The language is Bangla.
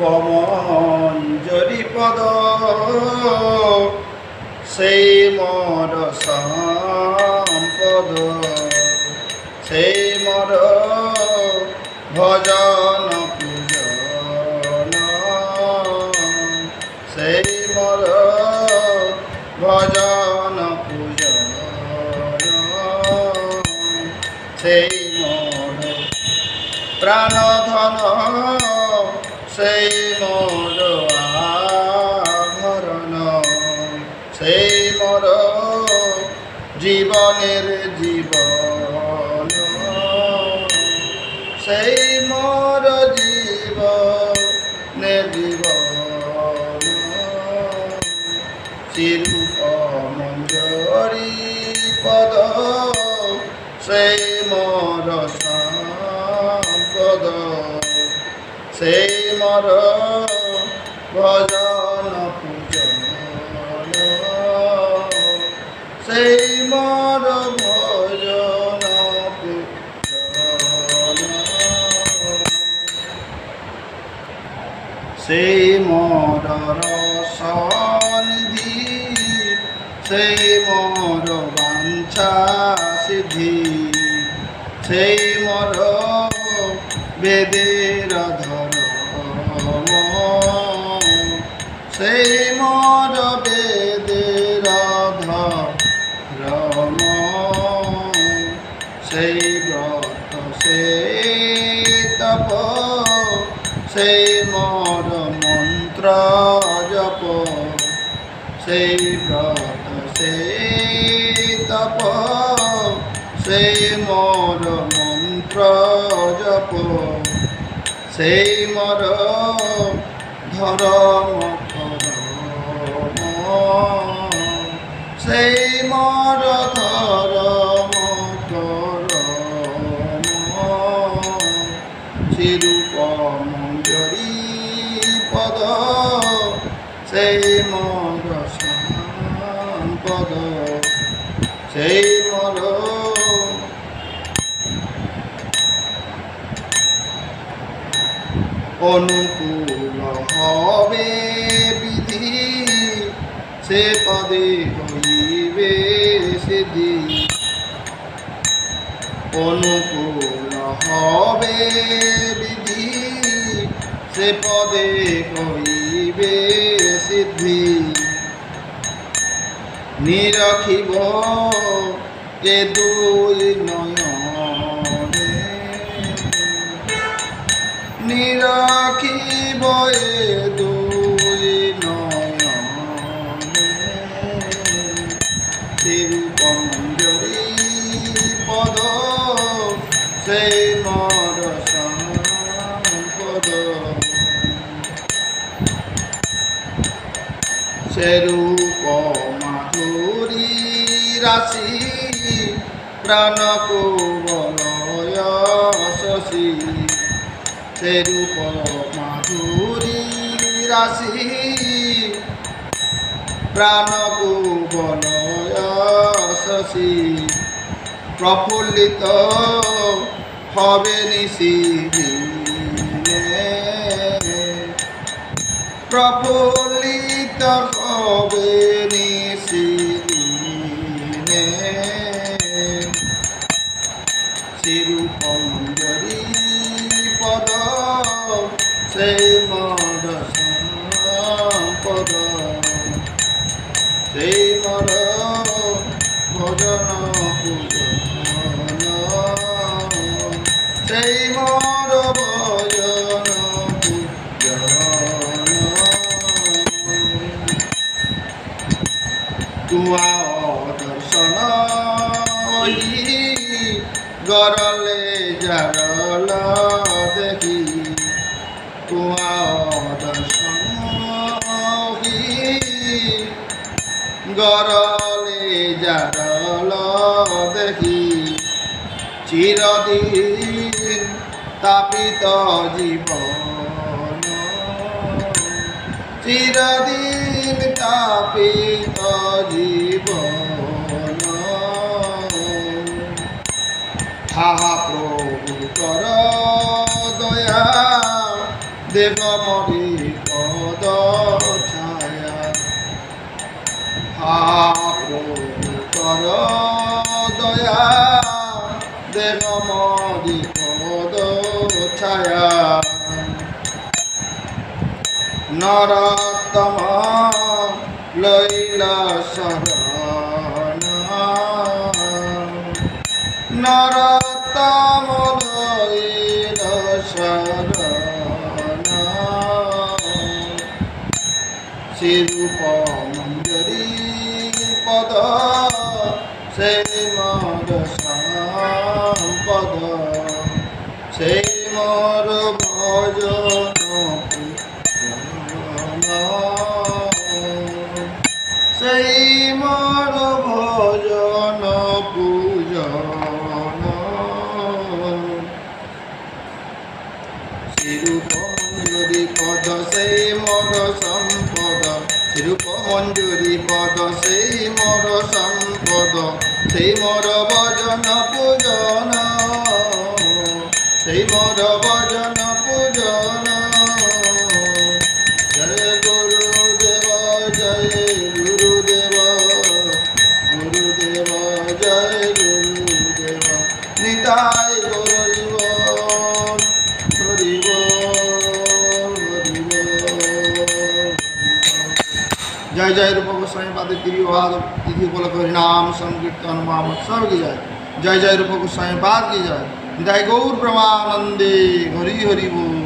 রূপমঞ্জরি পদ। সেই মর সম্পদ। সেই মর ভজন পূজন। সেই মর ভজন পূজন। সেই মর প্রাণধন সেই মোর আভরণ সেই মোর জীবনের জীবন সেই সেই মোর ভজন পূজন। সেই মোর ভজন সেই মর রসনিধি, সেই মর বাঞ্ছা সিদ্ধি সেই মর বেদের ধর্ম সেই মর বেদের ধর্ম সেই ব্রত, সেই তপ, সেই মর মন্ত্র জপ। সেই ব্রত, সেই তপ, সেই মর মন্ত্র জপ। সেই মর ধরম সেই মর ধরম ধরম চিরূপ মঞ্জরি পদ। সেই মর সেই মর অনুকূল হবে বিধি। সে পদে হইবে সিদ্ধি অনুকূল হবে বিধি। সে পদে হইবে সিদ্ধি। নিরখিব এ দুই নয়নে নিরখিব এ দুই তিরুপঞ্জরি পদ সেই মর সম্পদ সেরূপ মাধুরী রাশি প্রাণ কুবলয় শশী সেরূপ মাধুরী রাশি প্রাণ কুবলয় শশী প্রফুল্লিত হবে নিশি প্রফুল্লিত হবে সম্পদ সেই মর ভজন সেই মর ভজন তুয়া দর্শন গরলে জারল দেখি তুয়া গরলে জারল দেখি চিরদিন তাপিত জীবন। চিরদিন তাপিত জীবন। প্রভু কর দয়া দেব মরি কর দয়া দেব মরি পদ ছায়া নরতম লইল শরণ নরতম লইল শরণ শ্রীরূপ মঞ্জরি পদ সেই মর সম্পদ। সেই মর ভজন সেই মর ভজন পূজন মঞ্জুরি পদ, সেই সম্পদ শিরূপ মঞ্জুরি পদ সেই মর সম্পদ সেই মর ভজন পূজন সেই মর ভজন পূজন। জয় জয় রূপ গোস্বামী পাদের তিরি ভাদ তিথি উপলক্ষ হরিনাম সংকীর্তন মহামত সব কি জয়? জয় জয় রূপ গোস্বামী পাদ কি জয়? জয় গৌর ব্রহ্মানন্দে হরি হরি বল